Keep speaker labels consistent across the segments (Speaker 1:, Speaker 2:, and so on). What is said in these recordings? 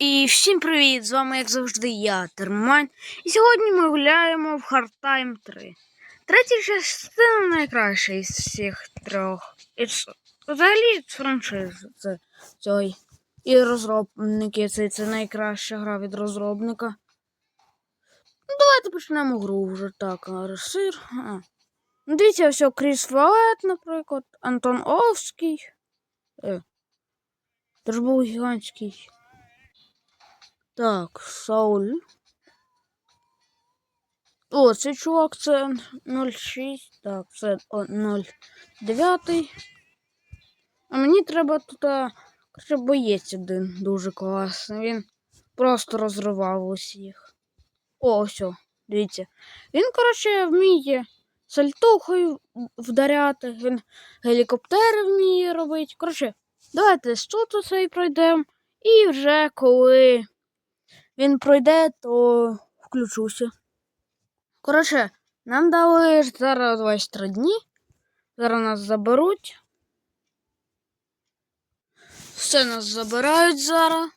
Speaker 1: І всім привіт! З вами, як завжди, я, Термань. І сьогодні ми гуляємо в Hard Time 3. Третя частина найкраща із всіх трьох. І взагалі франшизи цього. І розробники це, це найкраща гра від розробника. Ну, давайте почнемо гру вже так. Арсир. А. Ну, Дивіться, все, Кріс Валет, наприклад, Антон Овський. Е. Був гігантський. Так, Сауль. О, цей чувак це 06. Так, це 09. А мені треба тут коротше, боєць один дуже класний. Він просто розривав усіх. О, все, дивіться. Він, коротше, вміє сальтухою вдаряти, він гелікоптери вміє робити. Коротше, давайте з тут оцей пройдемо. І вже коли він пройде, то включуся. Коротше, нам дали зараз 23 дні. Зараз нас заберуть. Все нас забирають зараз.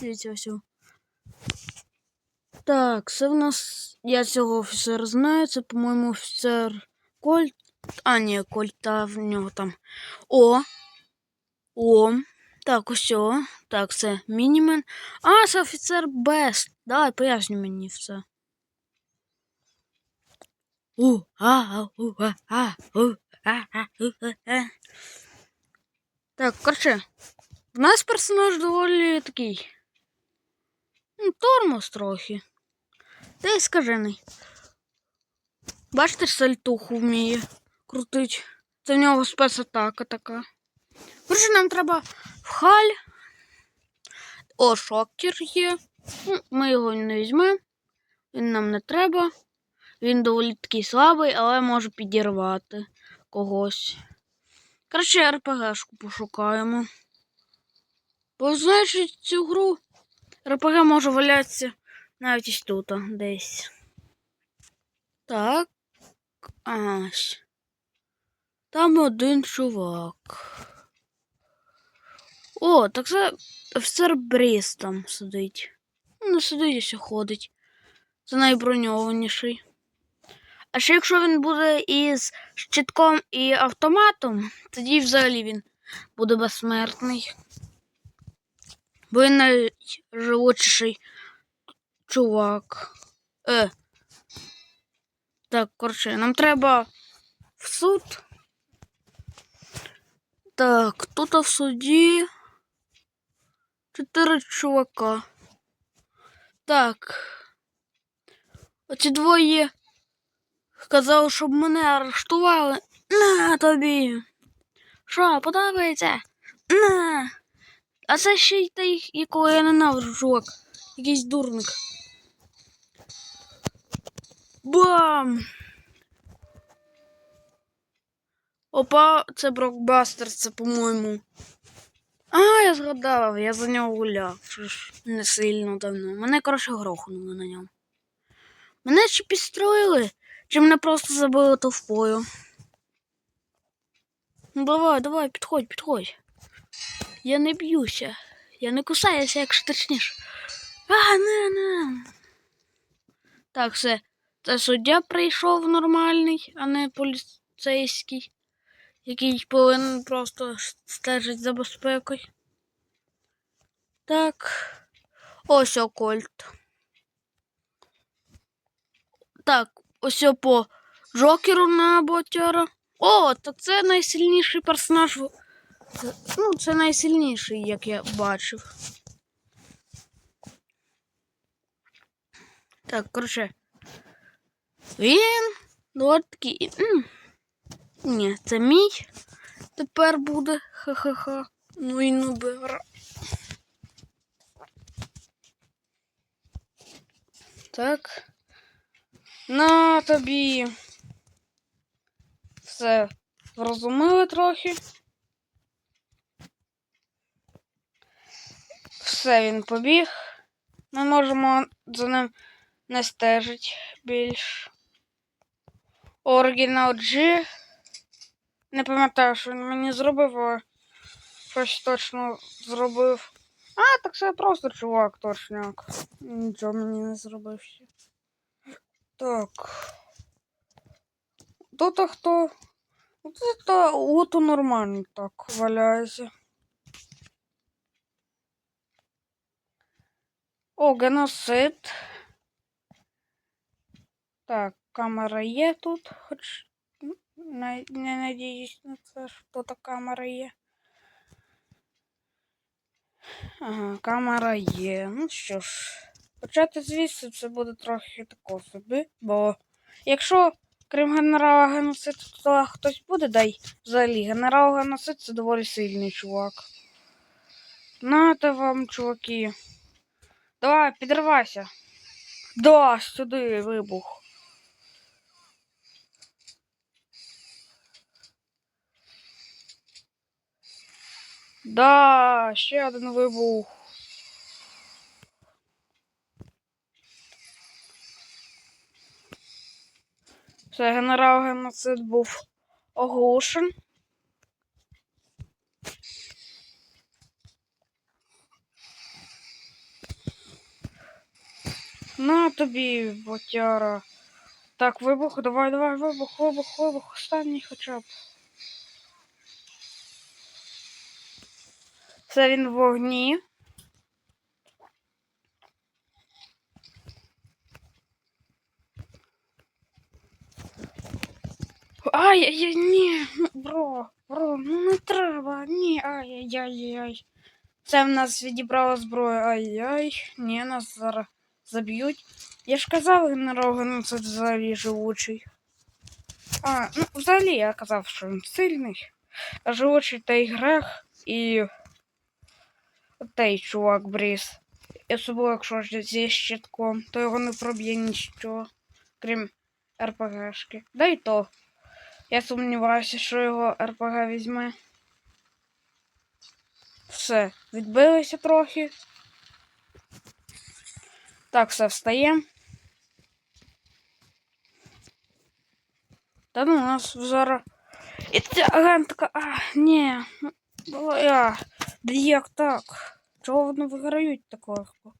Speaker 1: Дивіться все. Так, це в нас. Я цього офіцера знаю. Це, по-моєму, офіцер Кольт. А, ні, Кольта в нього там. О! О! Так, ось. Так, це мінімен. А, це офіцер Бест. Давай, поясню мені все. У, а, у, а, а, у, а, а, у, а. Так, короче, в нас персонаж доволі такий. Ну, тормоз трохи. Та й скажений. Бачите, сальтуху вміє крутить. Це в нього спецатака така. Короче, нам треба в халь. О, шокер є. Ну, Ми його не візьмемо. Він нам не треба. Він доволі такий слабий, але може підірвати когось. Краще РПГшку пошукаємо. Бо знаєш цю гру РПГ може валятися навіть ось тут десь. Так. Ась. Там один чувак. О, так це офіцер Бріс там сидить. Ну, не сидить, ось ходить. Це найброньованіший. А ще якщо він буде із щитком і автоматом, тоді взагалі він буде безсмертний. Бо він найживучіший чувак. Е. Так, коротше, нам треба в суд. Так, тут в суді. Чотири чувака. Так. Оці двоє казали, щоб мене арештували. На тобі. Що, подобається? На. А це ще й той, якого я ненавиджу, чувак. Якийсь дурник. Бам! Опа, це Брокбастер, це, по-моєму. А, я згадав, я за нього гуляв. Не сильно давно. Мене, коротше, грохнули на ньому. Мене чи підстроїли, чи мене просто забили товпою. Ну давай, давай, підходь, підходь. Я не б'юся. Я не кусаюся, якщо точніше. А, не, не. Так, все. Це суддя прийшов нормальний, а не поліцейський, який повинен просто стежити за безпекою. Так. Ось окольт. Так, ось по Джокеру на ботяра. О, то це найсильніший персонаж. Ну, це найсильніший, як я бачив. Так, коротше. Він от такий. Ні, це мій. Тепер буде. Ха-ха-ха. Ну і ну бера. Так. На тобі. Все зрозуміли трохи. Все, він побіг. Ми можемо за ним не стежити більш. Оригінал G. Не пам'ятаю, що він мені зробив, але щось точно зробив. А, так це просто чувак, точняк. Нічого мені не зробив ще. Так. Тут а хто? Тут это ото нормально так валяється. О, геноцид. Так, камера є тут, хоч не надіюсь на це, що тут камера є. Ага, камера є. Ну що ж, почати звідси це буде трохи тако собі, бо якщо крім генерала геноцид, то хтось буде, дай взагалі генерал геноцид це доволі сильний чувак. Нате вам, чуваки. Давай, підривайся. Да, сюди вибух. Да, ще один вибух. Все, генерал геноцид був оголошен. На тобі, ботяра. Так, вибух, давай, давай, вибух, вибух, вибух, останній хоча б. Це він в вогні. Ай-яй-яй, ні, ну, бро, бро, ну не треба, ні, ай-яй-яй-яй. Це в нас відібрало зброю, ай-яй, ні, нас зараз заб'ють. Я ж казав, генерал геноцид взагалі живучий. А, ну, взагалі я казав, що він сильний. А живучий той грех і той чувак Бріс. І особливо, якщо ж зі щитком, то його не проб'є нічого, крім РПГшки. Да й то. Я сумніваюся, що його РПГ візьме. Все, відбилися трохи. Так, все встаємо. Та ну, у нас зараз. І ця агентка. А, ні. ну, а. Як так? Чого вони виграють так легко?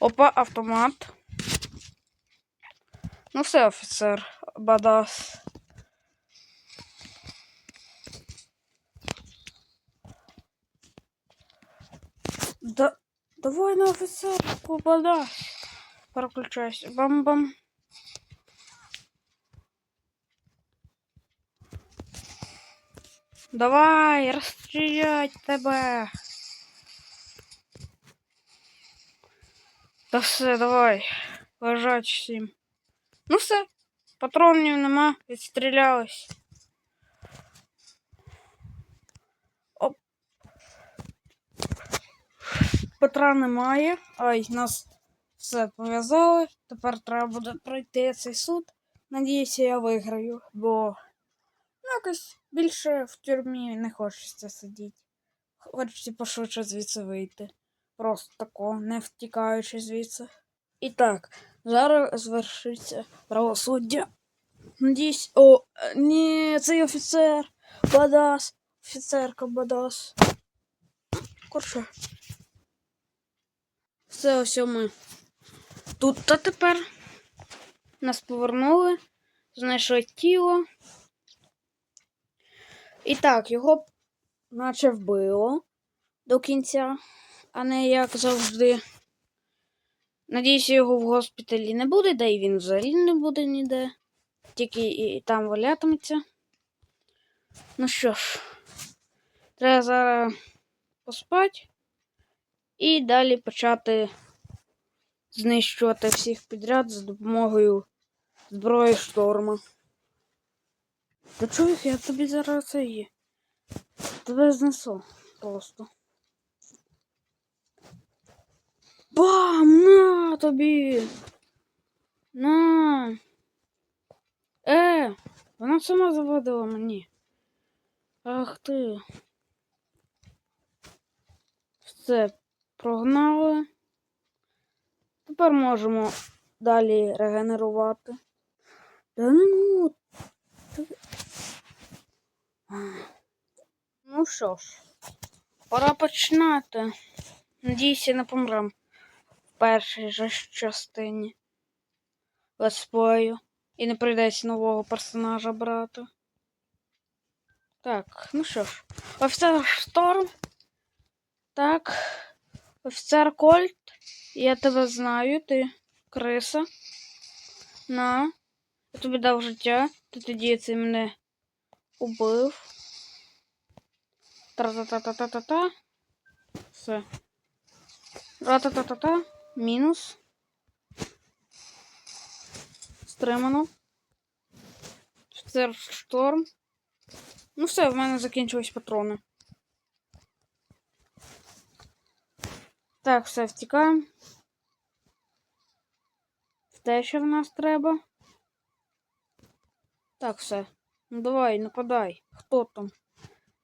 Speaker 1: Опа, автомат. Ну все, офіцер, бадас. Да, давай на офіцерку, бадас. Переключайся. Бам-бам. Давай, розстрілять тебе. Та все, давай. Лежать всім. Ну все, патронів нема, відстрілялись. Оп. Петра немає. Ай, нас все пов'язали. Тепер треба буде пройти цей суд. Надіюся, я виграю, бо ну, якось більше в тюрмі не хочеться сидіти. Хочеться пошвидше звідси вийти. Просто тако, не втікаючи звідси. І так, зараз звершиться правосуддя. Надіюсь. О, ні, цей офіцер. Бадас. Офіцерка Бадас. Корше. Все ось ми. Тут та тепер. Нас повернули. Знайшли тіло. І так, його наче вбило до кінця, а не як завжди. Надіюся, його в госпіталі не буде, да і він взагалі не буде ніде. Тільки і там валятиметься. Ну що ж, треба зараз поспати і далі почати знищувати всіх підряд за допомогою зброї шторма. Та чуєш, я тобі зараз є. Тебе знесу просто. Бам! На тобі! На! Е! Вона сама заводила мені. Ах ти. Все, прогнали. Тепер можемо далі регенерувати. Та ну. Ну що ж, Пора починати. Надіюся, не помрем в першій же частині летсплею. І не прийдеться нового персонажа брати. Так, ну що ж, офіцер Шторм. Так. Офіцер Кольт. Я тебе знаю, ти криса. На. Я тобі дав життя. Ти тоді це мене убив. Тра-та-та-та-та-та-та. Все. Ра-та-та-та-та. Мінус. Стримано. Офіцер Шторм. Ну все, в мене закінчились патрони. Так, все, втікаємо. Те, що в нас треба. Так, все. Ну давай, нападай. Хто там?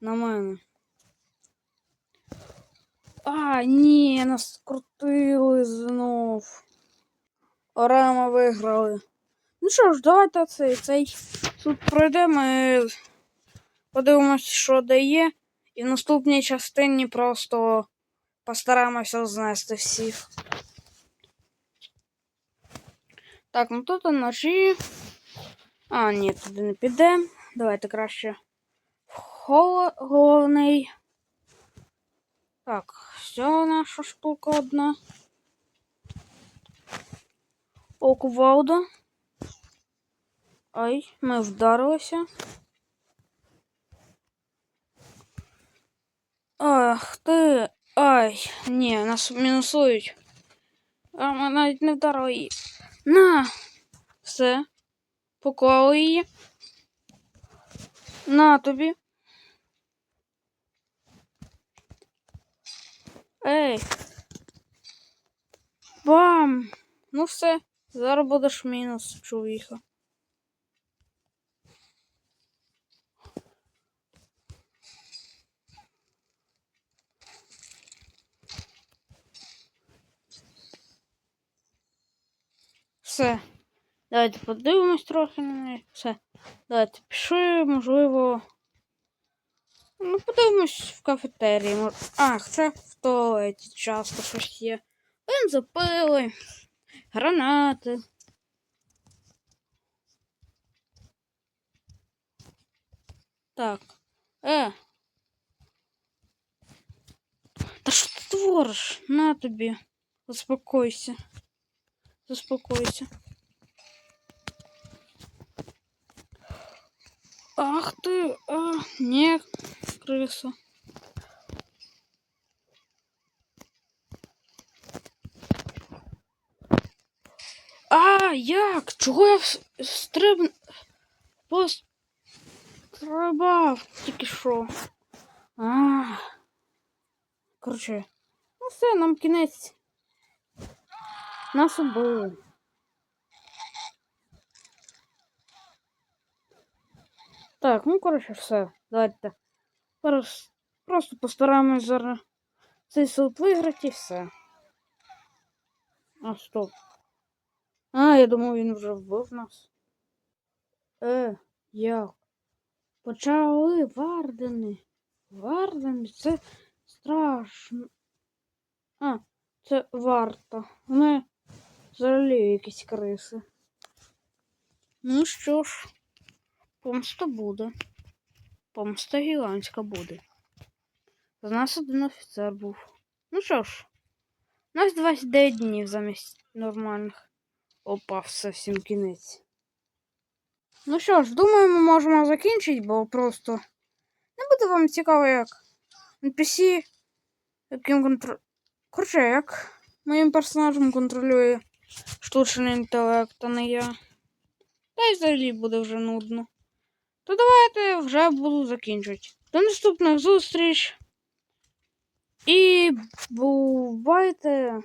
Speaker 1: На мене. А, ні, нас скрутили знов. Ми виграли. Ну що ж, давайте цей цей тут пройдемо і подивимось, що дає. І в наступній частині просто постараємося знести всіх. Так, ну тут ножі. А, ні, туди не підемо. Давайте краще в головний. Так, все наша штука одна. О, кувалда. Ай, ми вдарилися. Ах ти. Ай, ні, нас мінусують. А ми навіть не вдарили. На! Все. Поклали її. На тобі. Ей. Бам! Ну все, зараз будеш мінус, чоловіка. Все. Давайте подивимось трохи на неї. Все. Давайте пішли, можливо. Ну, подивимось в кафетерії. Мож- А, хоча в туалеті часто щось є. Бензопили, гранати. Так. Е. Та що ти твориш? На тобі. Заспокойся. Заспокойся. Ах ты, а, не, крыса. А, як? Чого я стриб... Пострибав тільки що. А. Короче, ну все, нам кінець. Нас убили. Так, ну коротше, все. Давайте. Зараз просто постараємось зараз цей суд виграти і все. А, стоп. А, я думав, він вже вбив нас. Е, як? Почали вардени. Вардени, це страшно. А, це варта. Вони взагалі якісь криси. Ну що ж. Помста буде. Помста гігантська буде. З нас один офіцер був. Ну що ж, у нас 29 днів замість нормальних. Опа, все, всім кінець. Ну що ж, думаю, ми можемо закінчити, бо просто не буде вам цікаво, як NPC, яким контр... Короче, як моїм персонажем контролює штучний інтелект, а не я. Та й взагалі буде вже нудно. То давайте вже буду закінчувати. До наступних зустріч. І бувайте.